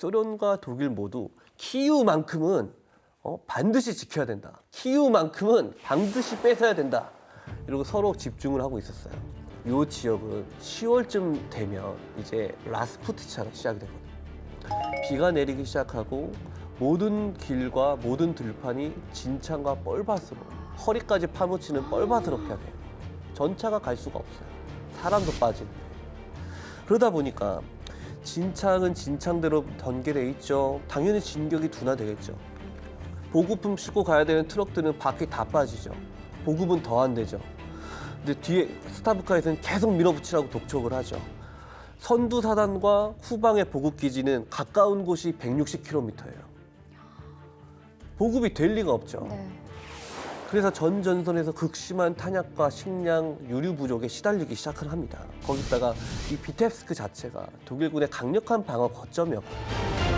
소련과 독일 모두 키우만큼은 어, 반드시 지켜야 된다. 키우만큼은 반드시 뺏어야 된다. 이러고 서로 집중을 하고 있었어요. 이 지역은 10월쯤 되면 이제 라스푸티차가 시작이 되거든요. 비가 내리기 시작하고 모든 길과 모든 들판이 진창과 뻘밭으로 허리까지 파묻히는 뻘밭으로 변해요. 전차가 갈 수가 없어요. 사람도 빠지는데. 그러다 보니까 진창은 진창대로 전개돼 있죠. 당연히 진격이 둔화되겠죠. 보급품 싣고 가야 되는 트럭들은 밖에 다 빠지죠. 보급은 더 안 되죠. 근데 뒤에 스타브카에서는 계속 밀어붙이라고 독촉을 하죠. 선두 사단과 후방의 보급 기지는 가까운 곳이 160km예요. 보급이 될 리가 없죠. 네. 그래서 전 전선에서 극심한 탄약과 식량, 유류 부족에 시달리기 시작을 합니다. 거기다가 이 비텝스크 자체가 독일군의 강력한 방어 거점이었거든요.